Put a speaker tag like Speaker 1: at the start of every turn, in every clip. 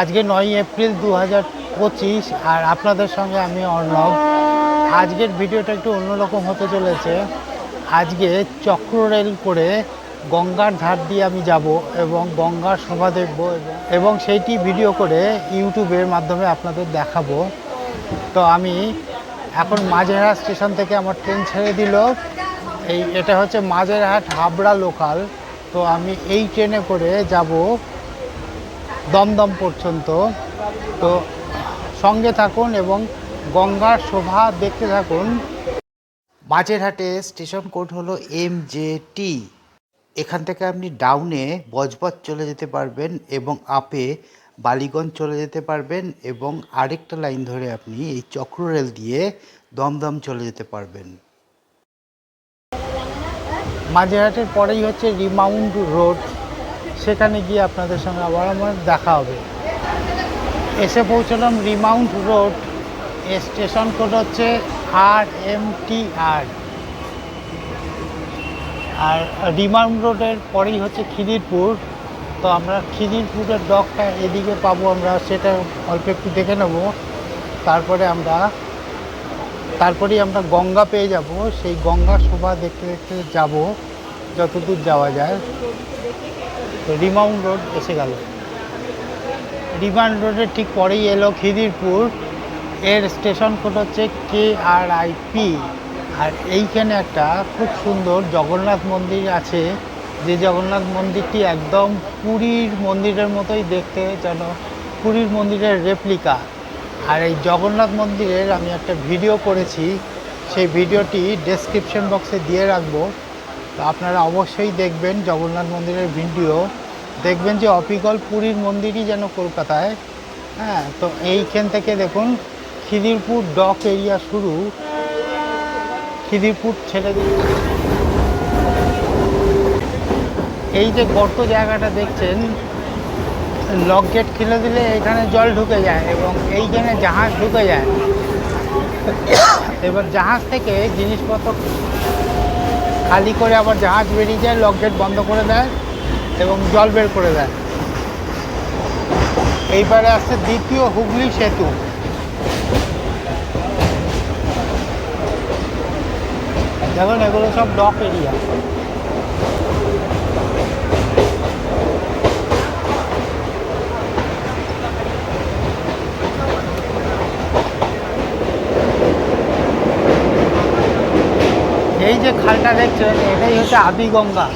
Speaker 1: আজকে নয় এপ্রিল দু পঁচিশ, আর আপনাদের সঙ্গে আমি অর্ণব। আজকের ভিডিওটা একটু অন্যরকম হতে চলেছে। আজকে চক্র রেল করে গঙ্গার ধার দিয়ে আমি যাব এবং গঙ্গার শোভা দেখব এবং সেইটি ভিডিও করে ইউটিউবের মাধ্যমে আপনাদের দেখাবো। তো আমি এখন মাঝেরহাট স্টেশন থেকে আমার ট্রেন ছেড়ে দিল। এই, এটা হচ্ছে মাঝেরহাট হাবড়া লোকাল। তো আমি এই ট্রেনে করে যাব দমদম পর্যন্ত। তো সঙ্গে থাকুন এবং গঙ্গার শোভা দেখতে থাকুন। মাঝেরহাটে স্টেশন কোড হলো এম জে টি এখান থেকে আপনি ডাউনে বজবজ চলে যেতে পারবেন এবং আপে বালিগঞ্জ চলে যেতে পারবেন এবং আরেকটা লাইন ধরে আপনি এই চক্র রেল দিয়ে দমদম চলে যেতে পারবেন। মাঝেরহাটের পরেই হচ্ছে রিমাউন্ড রোড। সেখানে গিয়ে আপনাদের সঙ্গে আবার আমার দেখা হবে। এসে পৌঁছলাম রিমাউন্ট রোড স্টেশন কোড হচ্ছে আর এম টি আর আর রিমাউন্ট রোডের পরেই হচ্ছে খিদিরপুর। তো আমরা খিদিরপুরের ডকটা এদিকে পাবো, আমরা সেটা অল্প একটু দেখে নেব। তারপরে আমরা, তারপরেই আমরা গঙ্গা পেয়ে যাব। সেই গঙ্গা শোভা দেখতে দেখতে যাব, যতদূর যাওয়া যায়। তো রিমাউন্ট রোড এসে গেল। রিমাউন্ট রোডের ঠিক পরেই এলো খিদিরপুর। এর স্টেশন কোড হচ্ছে কে আর আই পি। আর এইখানে একটা খুব সুন্দর জগন্নাথ মন্দির আছে। যে জগন্নাথ মন্দিরটি একদম পুরীর মন্দিরের মতোই দেখতে, যেন পুরীর মন্দিরের রেপ্লিকা আর এই জগন্নাথ মন্দিরের আমি একটা ভিডিও করেছি। সেই ভিডিওটি ডেসক্রিপশন বক্সে দিয়ে রাখব। তো আপনারা অবশ্যই দেখবেন জগন্নাথ মন্দিরের ভিডিও। দেখবেন যে অপিকল পুরীর মন্দিরই যেন কলকাতায়। হ্যাঁ তো এইখান থেকে দেখুন, খিদিরপুর ডক এরিয়া শুরু। খিদিরপুর ছেড়ে এই যে গর্ত জায়গাটা দেখছেন লক গেট খুলে দিলে এখানে জল ঢুকে যায় এবং এইখানে জাহাজ ঢুকে যায়। এবার জাহাজ থেকে জিনিসপত্র খালি করে আবার জাহাজ বেরিয়ে যায়, লক গেট বন্ধ করে দেয় এবং জল বের করে দেয়। এইবারে আসছে দ্বিতীয় হুগলি সেতু। দেখুন, এগুলো সব ডক এরিয়া এই যে খালটা দেখছেন এটাই হচ্ছে আবি গঙ্গা।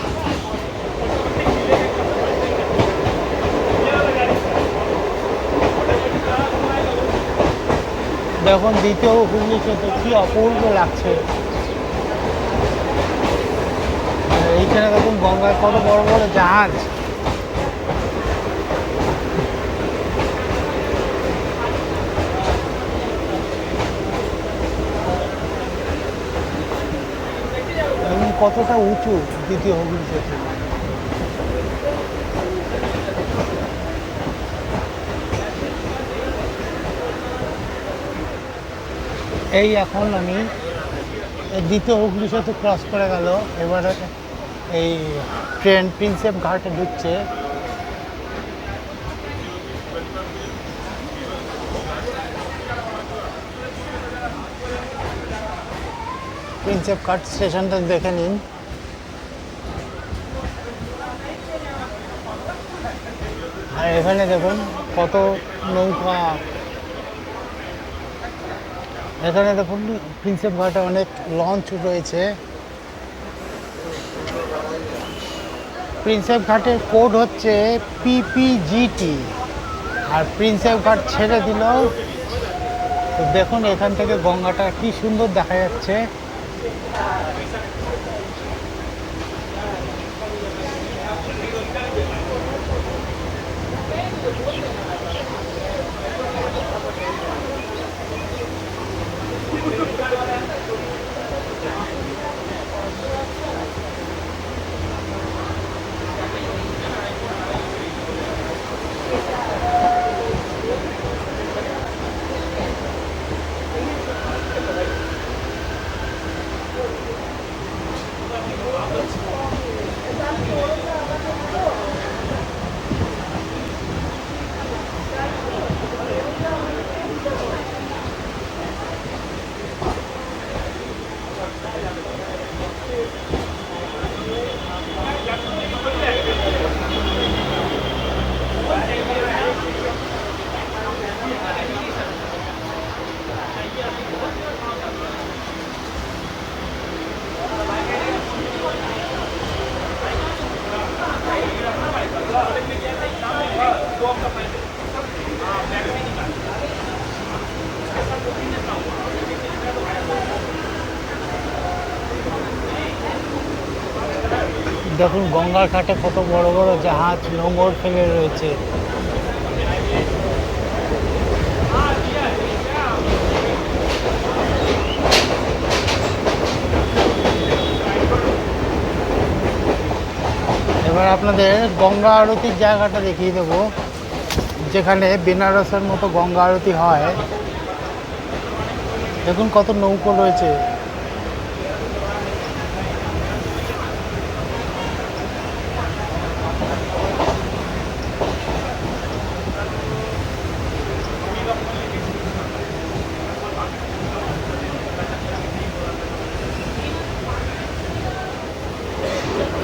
Speaker 1: যখন দ্বিতীয় হুগলি সেতু কি অপূর্ব লাগছে। এইখানে দেখুন গঙ্গায় কত বড় বড় জাহাজ এবং কতটা উঁচু দ্বিতীয় হুগলি সেতু এই এখন আমি দ্বিতীয় হুগলি সেতু ক্রস করে গেল। এবারে এই ট্রেন প্রিন্সেপ ঘাটে ঢুকছে। প্রিন্সেপ ঘাট স্টেশনটা দেখে নিন। আর এখানে দেখুন কত নৌকা। এখানে দেখুন প্রিন্সেপ ঘাটে অনেক লঞ্চ রয়েছে। প্রিন্সেপ ঘাটের কোড হচ্ছে পিপিজিটি আর প্রিন্সেপ ঘাট ছেড়ে দিল। দেখুন এখান থেকে গঙ্গাটা কি সুন্দর দেখা যাচ্ছে। Thank you. দেখুন, গঙ্গার ঘাটে কত বড় বড় জাহাজ নোঙর ফেলে রয়েছে। এবার আপনাদের গঙ্গা আরতির জায়গাটা দেখিয়ে দেবো, যেখানে বেনারসের মতো গঙ্গা আরতি হয়। দেখুন কত নৌকো রয়েছে।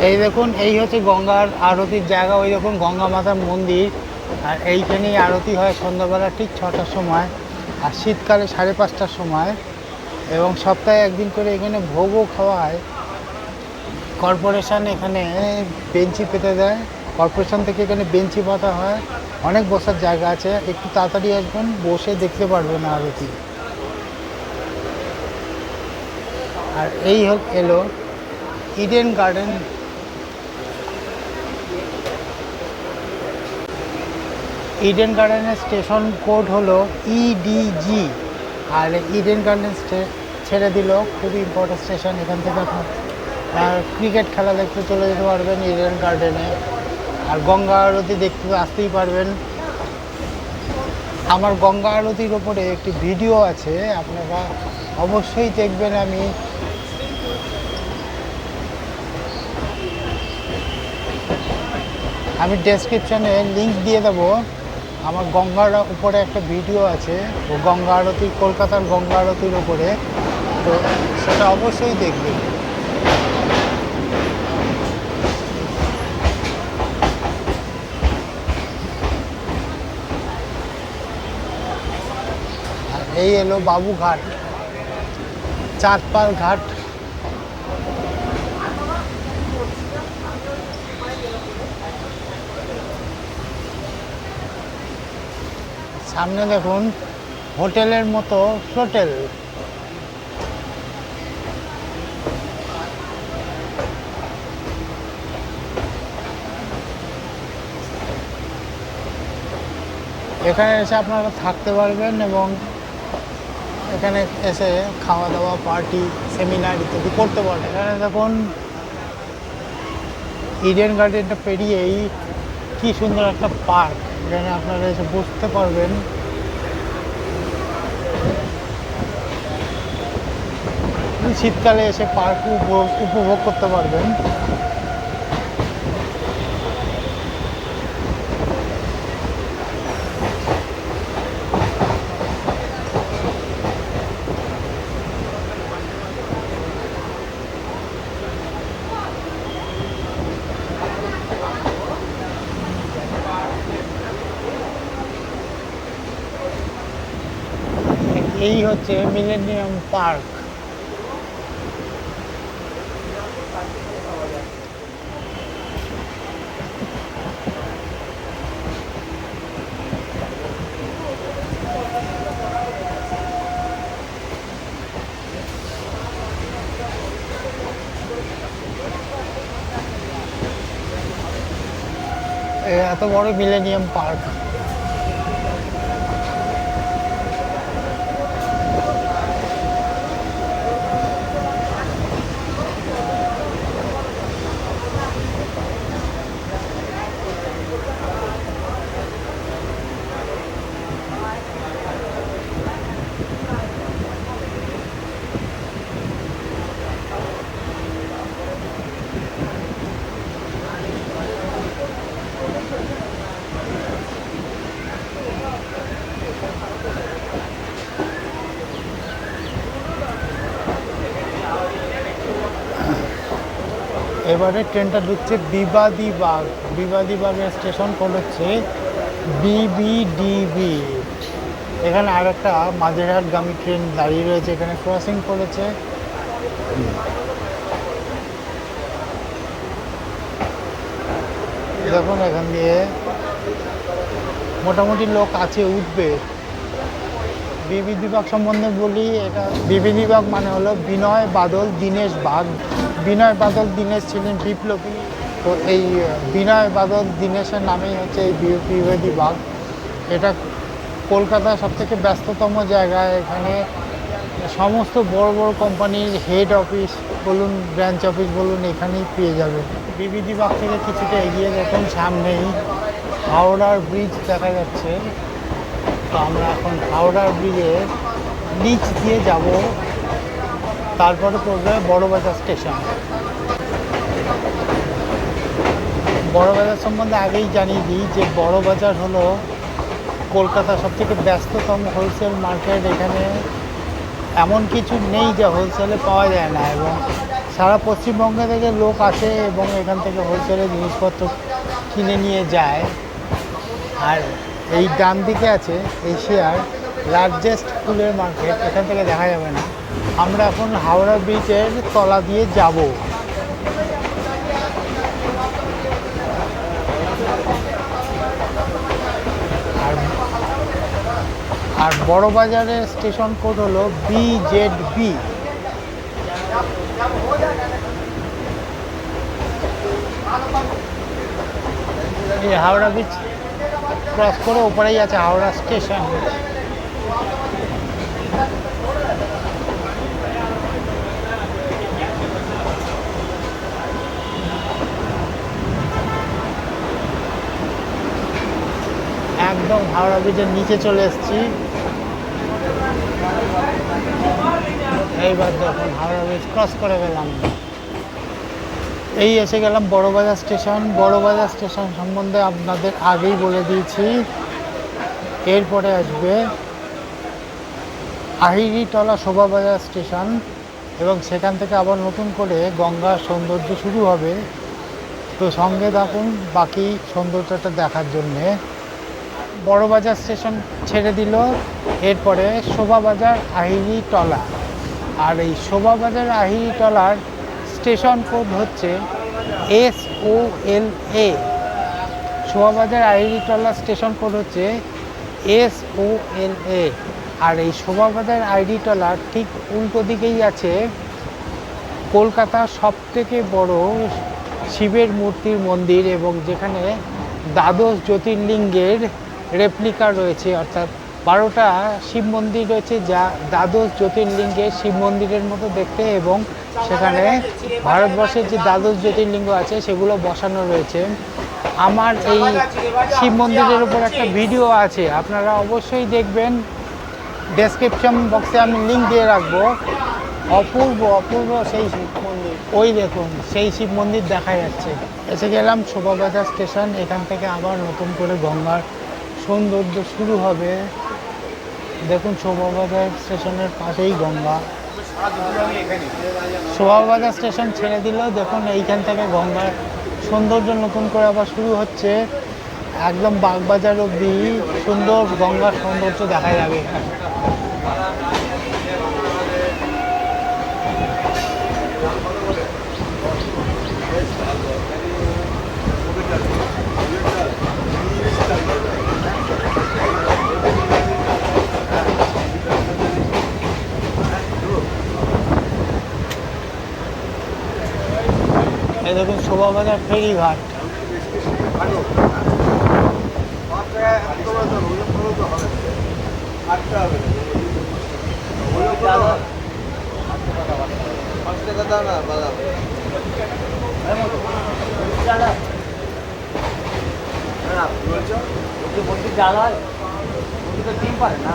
Speaker 1: এই দেখুন, এই হচ্ছে গঙ্গার আরতির জায়গা, ওই দেখুন গঙ্গা মাতার মন্দির। আর এইখানেই আরতি হয় সন্ধ্যাবেলা ঠিক ছটার সময়, আর শীতকালে সাড়ে পাঁচটার সময়। এবং সপ্তাহে একদিন করে এখানে ভোগও খাওয়া হয়। কর্পোরেশন এখানে বেঞ্চি পেতে দেয়। কর্পোরেশন থেকে এখানে বেঞ্চি পাতা হয়। অনেক বসার জায়গা আছে। একটু তাড়াতাড়ি আসবেন, বসে দেখতে পারবেন আরতি। আর এই হোক এলো ইডেন গার্ডেন ইডেন গার্ডেনের স্টেশন কোড হলো ইডিজি আর ইডেন গার্ডেন ছেড়ে দিল, খুবই ইম্পর্টেন্ট স্টেশন এখান থেকে আপনার। আর ক্রিকেট খেলা দেখতে চলে যেতে পারবেন ইডেন গার্ডেনে আর গঙ্গা আরতি দেখতে আসতেই পারবেন। আমার গঙ্গা আরতির ওপরে একটি ভিডিও আছে, আপনারা অবশ্যই দেখবেন আমি। আমি ডেসক্রিপশানে লিঙ্ক দিয়ে দেবো। আমার গঙ্গার উপরে একটা ভিডিও আছে, ও গঙ্গা আরতি, কলকাতার গঙ্গা আরতির উপরে। তো সেটা অবশ্যই দেখবেন। এই এলো বাবুঘাট, চাঁদপাল ঘাট। সামনে দেখুন, হোটেলের মতো হোটেল। এখানে এসে আপনারা থাকতে পারবেন এবং এখানে এসে খাওয়া দাওয়া পার্টি সেমিনার ইত্যাদি করতে পারবেন। এখানে দেখুন ইডেন গার্ডেনটা পেরিয়েই কি সুন্দর একটা পার্ক এখানে আপনারা এসে বসতে পারবেন। শীতকালে এসে পার্ক উপভোগ করতে পারবেন এই হচ্ছে মিলেনিয়াম পার্ক এত বড় মিলেনিয়াম পার্ক এবারে ট্রেনটা ঢুকছে বিবাদী বাগ বিবাদী বাগের স্টেশন কোড হচ্ছে বিবিডিবি। এখানে আর একটা মাঝেরহাটগামী ট্রেন দাঁড়িয়ে রয়েছে, এখানে ক্রসিং করেছে দেখুন এখান দিয়ে। মোটামুটি লোক আছে, উঠবে। বিবি বিভাগ সম্বন্ধে বলি, এটা বিবি বিভাগ মানে হলো বিনয় বাদল দীনেশ বাগ বিনয় বাদল দীনেশ ছিলেন বিপ্লবী। তো এই বিনয় বাদল দীনেশের নামেই হচ্ছে এই বিভেদী বাগ এটা কলকাতার সবথেকে ব্যস্ততম জায়গা। এখানে সমস্ত বড় বড় কোম্পানির হেড অফিস বলুন ব্রাঞ্চ অফিস বলুন, এখানেই পেয়ে যাবে। বিবিধি বাগ থেকে কিছুটা এগিয়ে দেখুন সামনেই। হাওড়ার ব্রিজ দেখা যাচ্ছে। তো আমরা এখন হাওড়ার ব্রিজে নিচ দিয়ে যাব। তারপরে পড়বে বড়বাজার স্টেশন। বড়বাজার সম্বন্ধে আগেই জানিয়ে দিই যে বড়বাজার হলো কলকাতার সবথেকে ব্যস্ততম হোলসেল মার্কেট এখানে। এমন কিছু নেই যা হোলসেলে পাওয়া যায় না এবং সারা পশ্চিমবঙ্গে থেকে লোক আসে এবং এখান থেকে হোলসেলে জিনিসপত্র কিনে নিয়ে যায়। আর এই ডান দিকে আছে এশিয়ার লার্জেস্ট ফুলের মার্কেট এখান থেকে দেখা যাবে না। আমরা এখন হাওড়া ব্রিজের তলা দিয়ে যাব। আর আর বড় বাজারের স্টেশন কোড হলো B Z B Howrah bridge cross করে ওপরেই আছে হাওড়া স্টেশন। একদম হাওড়া ব্রিজের নিচে চলে এসেছি। এইবার দেখুন, হাওড়া ব্রিজ ক্রস করে গেলাম। এই এসে গেলাম বড়বাজার স্টেশন। বড়বাজার স্টেশন সম্বন্ধে আপনাদের আগেই বলে দিয়েছি। এরপরে আসবে আহিরিটলা শোভাবাজার স্টেশন এবং সেখান থেকে আবার নতুন করে গঙ্গার সৌন্দর্য শুরু হবে। তো সঙ্গে থাকুন বাকি সৌন্দর্যটা দেখার জন্যে। বড়বাজার স্টেশন ছেড়ে দিল। এরপরে শোভাবাজার আহিরিটলা। আর এই শোভাবাজার আহিরিটলার স্টেশন কোড হচ্ছে S O L A Sovabazar Ahiritola station code হচ্ছে এস ও এল এ আর এই শোভাবাজার আইডিটলার ঠিক উল্টো দিকেই আছে কলকাতার সবথেকে বড় শিবের মূর্তির মন্দির এবং যেখানে দ্বাদশ জ্যোতির্লিঙ্গের রেপ্লিকা রয়েছে, অর্থাৎ বারোটা শিব মন্দির রয়েছে যা দ্বাদশ জ্যোতির্লিঙ্গের শিব মন্দিরের মতো দেখতে এবং সেখানে ভারতবর্ষের যে দ্বাদশ জ্যোতির্লিঙ্গ আছে সেগুলো বসানো রয়েছে। আমার এই শিব মন্দিরের উপর একটা ভিডিও আছে, আপনারা অবশ্যই দেখবেন। ডেসক্রিপশন বক্সে আমি লিঙ্ক দিয়ে রাখব। অপূর্ব অপূর্ব সেই শিব মন্দির। ওই দেখুন, সেই শিব মন্দির দেখা যাচ্ছে। এসে গেলাম শোভাবাজার স্টেশন, এখান থেকে আবার নতুন করে গঙ্গার সৌন্দর্য শুরু হবে। দেখুন শোভাবাজার স্টেশনের পাশেই গঙ্গা। শোভাবাজার স্টেশন ছেড়ে দিল দেখুন এইখান থেকে গঙ্গার সৌন্দর্য নতুন করে আবার শুরু হচ্ছে। একদম বাগবাজার অব্দি সুন্দর গঙ্গার সৌন্দর্য দেখা যাবে। এই দেখুন শোভাবাজার ফেরিঘাট
Speaker 2: জাল হয় ডিম পারে না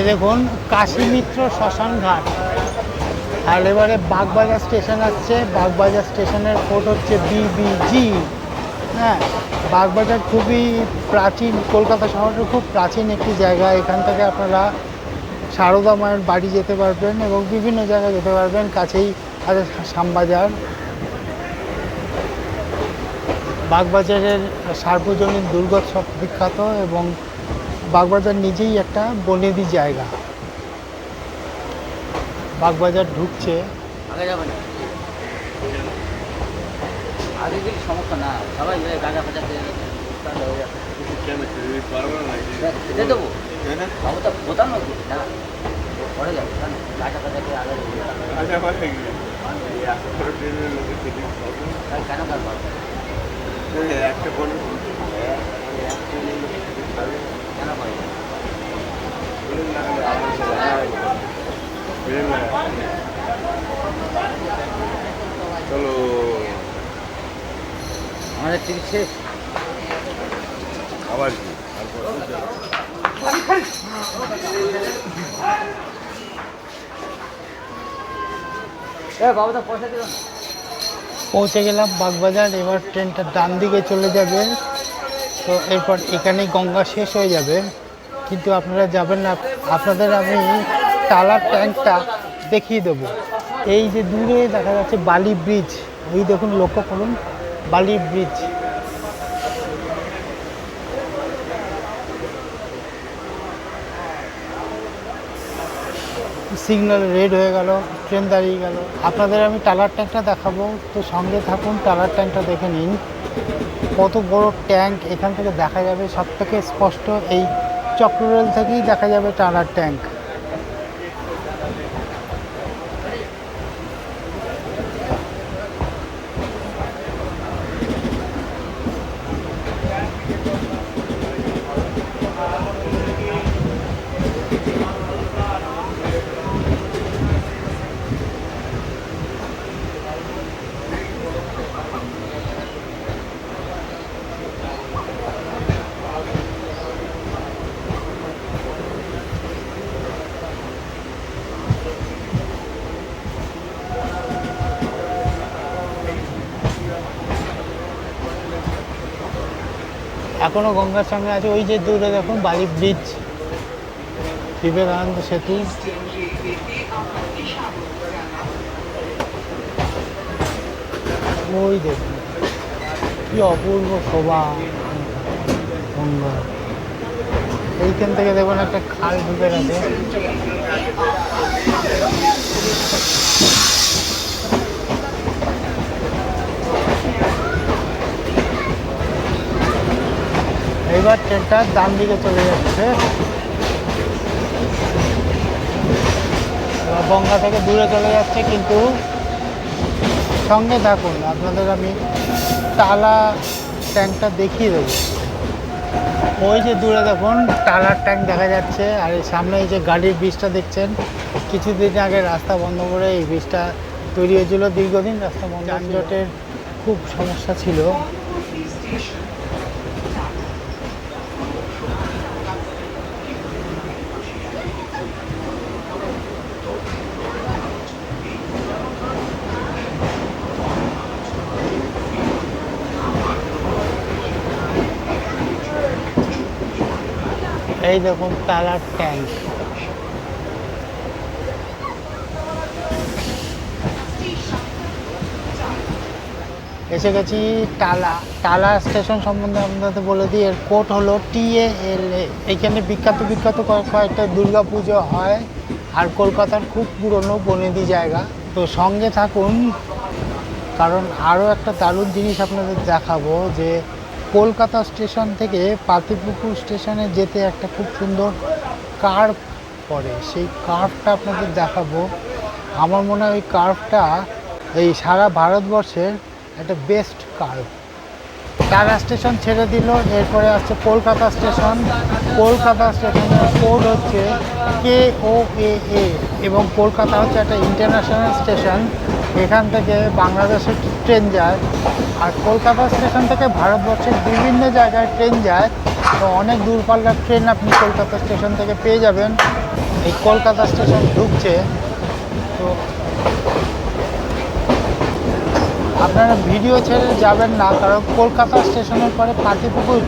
Speaker 1: এই দেখুন কাশীমিত্র শ্মশান ঘাট। আর এবারে বাগবাজার স্টেশন আসছে। বাগবাজার স্টেশনের কোড হচ্ছে বিবিজি হ্যাঁ বাগবাজার খুবই প্রাচীন, কলকাতা শহরের খুব প্রাচীন একটি জায়গা। এখান থেকে আপনারা সারদা মায়ের বাড়ি যেতে পারবেন এবং বিভিন্ন জায়গায় যেতে পারবেন। কাছেই আছে শ্যামবাজার। বাগবাজারের সার্বজনীন দুর্গোৎসব বিখ্যাত এবং বাগবাজার নিজেই একটা বনেদি জায়গা। বাগবাজার ঢুকছে।
Speaker 2: আগে যাবে না। আগে কিছু সমস্যা না। সবাই মিলে গাঁজা ফাজা খেয়ে গেছে।
Speaker 3: চলো
Speaker 2: আমাদের টিকিট শেষ।
Speaker 3: আবার কি?
Speaker 1: পৌঁছে গেলাম বাগবাজার এবার ট্রেনটা ডান দিকে চলে যাবে। তো এরপর এখানেই গঙ্গা শেষ হয়ে যাবে। কিন্তু আপনারা যাবেন না, আপনাদের আমি টালার ট্যাঙ্কটা দেখিয়ে দেবো। এই যে দূরে দেখা যাচ্ছে বালি ব্রিজ, এই দেখুন লক্ষ্য করুন, বালি ব্রিজ। সিগন্যাল রেড হয়ে গেল, ট্রেন দাঁড়িয়ে গেল। আপনাদের আমি টালার ট্যাঙ্কটা দেখাবো, তো সঙ্গে থাকুন টালার ট্যাঙ্কটা দেখে নিন। কত বড় ট্যাঙ্ক এখান থেকে দেখা যাবে। সব থেকে স্পষ্ট এই চক্ররেল থেকেই দেখা যাবে টানার ট্যাঙ্ক। এখনও গঙ্গার সঙ্গে আছে। ওই যে দূরে দেখুন, বালি ব্রিজ বিবেকানন্দ সেতু। ওই দেখুন, কি অপূর্ব শোভা গঙ্গা। এইখান থেকে দেখুন, একটা খাল ঢুকে গেছে এইবার ট্রেনটা ডান দিকে চলে যাচ্ছে। গঙ্গা থেকে দূরে চলে যাচ্ছে কিন্তু সঙ্গে থাকুন আপনাদের আমি টালা ট্যাঙ্কটা দেখিয়ে দেবো। ওই যে দূরে দেখুন টালার ট্যাঙ্ক দেখা যাচ্ছে আর এই সামনে এই যে গাড়ির ব্রিজটা দেখছেন কিছুদিন আগে রাস্তা বন্ধ করে এই ব্রিজটা তৈরি হয়েছিল দীর্ঘদিন রাস্তা বন্ধ যানজটের খুব সমস্যা ছিল। এই দেখুন টালার ট্যাঙ্ক। এসে গেছি টালা। টালা স্টেশন সম্বন্ধে আপনাদের বলে দিই, এর কোড হলো টিএএল এইখানে বিখ্যাত বিখ্যাত কয়েকটা দুর্গা পুজো হয়, আর কলকাতার খুব পুরনো বনেদি জায়গা। তো সঙ্গে থাকুন, কারণ আরও একটা দারুণ জিনিস আপনাদের দেখাবো যে কলকাতা স্টেশন থেকে পাতিপুকুর স্টেশনে যেতে একটা খুব সুন্দর কার্ভ পড়ে। সেই কার্ভটা আপনাদের দেখাবো। আমার মনে হয় ওই কার্ভটা এই সারা ভারতবর্ষের একটা বেস্ট কার্ভ টাটা স্টেশন ছেড়ে দিল, এরপরে আসছে কলকাতা স্টেশন। কলকাতা স্টেশনের কোড হচ্ছে কে ও এ এবং কলকাতা হচ্ছে একটা ইন্টারন্যাশনাল স্টেশন এখান থেকে বাংলাদেশের ট্রেন যায় আর কলকাতা স্টেশন থেকে ভারতবর্ষের বিভিন্ন জায়গায় ট্রেন যায়। তো অনেক দূরপাল্লার ট্রেন আপনি কলকাতা স্টেশন থেকে পেয়ে যাবেন। এই কলকাতা স্টেশন ঢুকছে। তো আপনারা ভিডিও ছেড়ে যাবেন না, কারণ কলকাতা স্টেশনের পরে পাতিপুকুর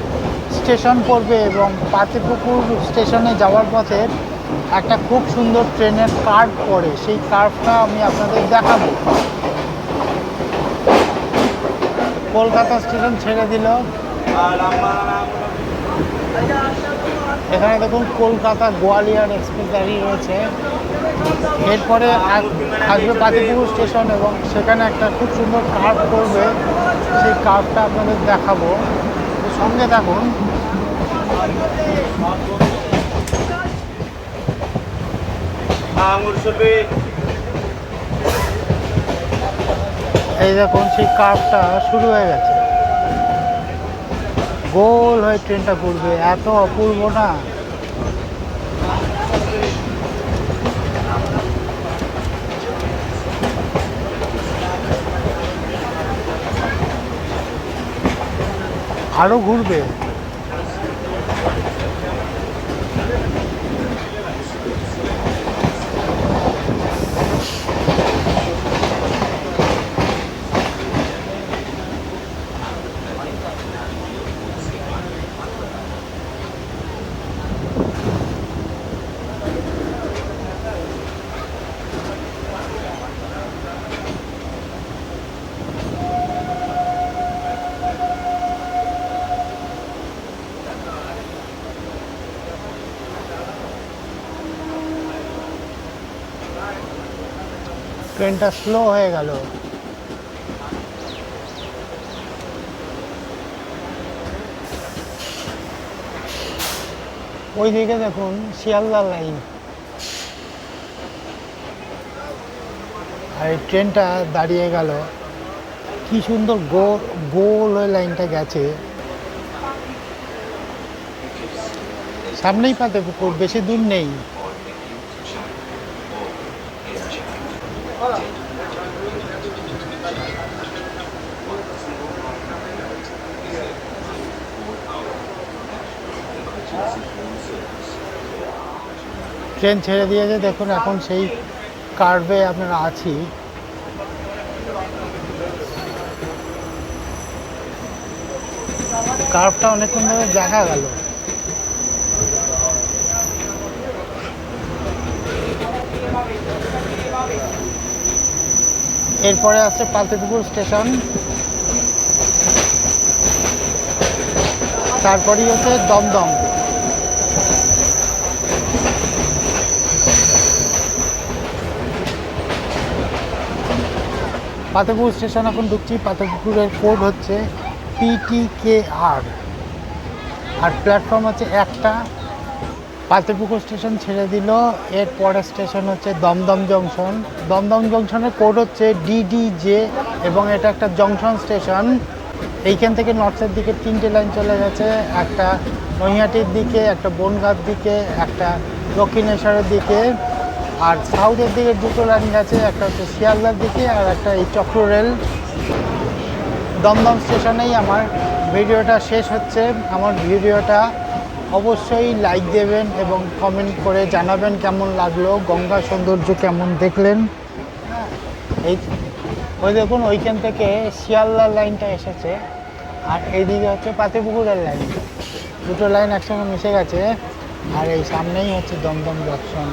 Speaker 1: স্টেশন পড়বে এবং পাতিপুকুর স্টেশনে যাওয়ার পথে একটা খুব সুন্দর ট্রেনের কার্ভ পড়ে সেই কার্ভটা আমি আপনাদের দেখাবো। কলকাতা স্টেশন ছেড়ে দিল। এখানে দেখুন কলকাতা গোয়ালিয়র এক্সপ্রেস দাঁড়িয়ে রয়েছে। এরপরে আস- আসবে পাতিপুকুর স্টেশন এবং সেখানে একটা খুব সুন্দর কার্ভ করবে সেই কার্ভটা আপনাদের দেখাবো। সঙ্গে থাকুন।
Speaker 3: আঙুর সরবে
Speaker 1: এই দেখুন, সেই কার্ভটা শুরু হয়ে গেছে। গোল হয়ে ট্রেনটা ঘুরবে, এত অপূর্ব না? আরও ঘুরবে। ট্রেনটা স্লো হয়ে গেল। ওইদিকে দেখুন শিয়ালদা লাইন। আর এই ট্রেনটা দাঁড়িয়ে গেল। কি সুন্দর গোল গোল ওই লাইনটা গেছে। সামনেই পাতে পুকুর, বেশি দূর নেই। ট্রেন ছেড়ে দিয়েছে দেখুন এখন সেই কার্ভে আপনারা আছি। কার্ভটা অনেকক্ষণ ধরে দেখা গেল। এরপরে আছে পালতিপুকুর স্টেশন। তারপরেই হচ্ছে দমদম। পাতাপুকুর স্টেশন এখন ঢুকছি পাতাপুকুরের কোড হচ্ছে পিটিকে আর আর প্ল্যাটফর্ম হচ্ছে একটা। পাতিপুকুর স্টেশন ছেড়ে দিল এর পরের স্টেশন হচ্ছে দমদম জংশন। দমদম জংশনের কোড হচ্ছে ডিডিজে এবং এটা একটা জংশন স্টেশন। এইখান থেকে নর্থের দিকে তিনটে লাইন চলে গেছে, একটা নৈহাটির দিকে, একটা বনগাঁর দিকে, একটা দক্ষিণেশ্বরের দিকে। আর সাউথের দিকে দুটো লাইন গেছে, একটা হচ্ছে শিয়ালদার দিকে আর একটা এই চক্র রেল। দমদম স্টেশনেই আমার ভিডিওটা শেষ হচ্ছে। আমার ভিডিওটা অবশ্যই লাইক দেবেন এবং কমেন্ট করে জানাবেন কেমন লাগল, গঙ্গা সৌন্দর্য কেমন দেখলেন। এই, ওই দেখুন, ওইখান থেকে শিয়ালদার লাইনটা এসেছে। আর এইদিকে হচ্ছে পাতিপুকুরের লাইন। দুটো লাইন একসঙ্গে মিশে গেছে। আর এই সামনেই হচ্ছে দমদম জংশন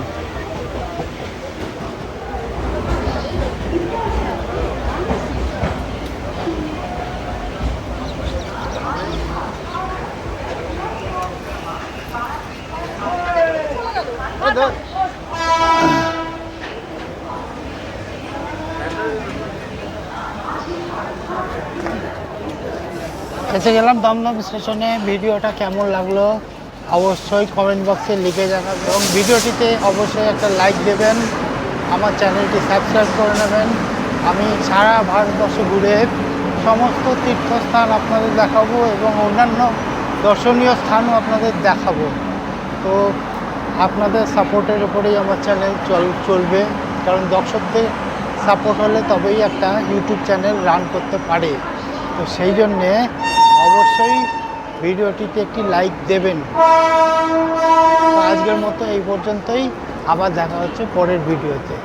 Speaker 1: এসে গেলাম দমদম স্টেশনে। ভিডিওটা কেমন লাগল অবশ্যই কমেন্ট বক্সে লিখে জানাবেন এবং ভিডিওটিতে অবশ্যই একটা লাইক দেবেন। আমার চ্যানেলটি সাবস্ক্রাইব করে নেবেন। আমি সারা ভারতবর্ষ ঘুরে সমস্ত তীর্থস্থান আপনাদের দেখাবো এবং অন্যান্য দর্শনীয় স্থানও আপনাদের দেখাবো। তো আপনাদের সাপোর্টের উপরেই আমার চ্যানেল চল, চলবে। কারণ দর্শকদের সাপোর্ট হলে তবেই একটা ইউটিউব চ্যানেল রান করতে পারে। তো সেই জন্যে অবশ্যই ভিডিওটিতে একটি লাইক দেবেন। আজকের মতো এই পর্যন্তই। আবার দেখা হচ্ছে পরের ভিডিওতে।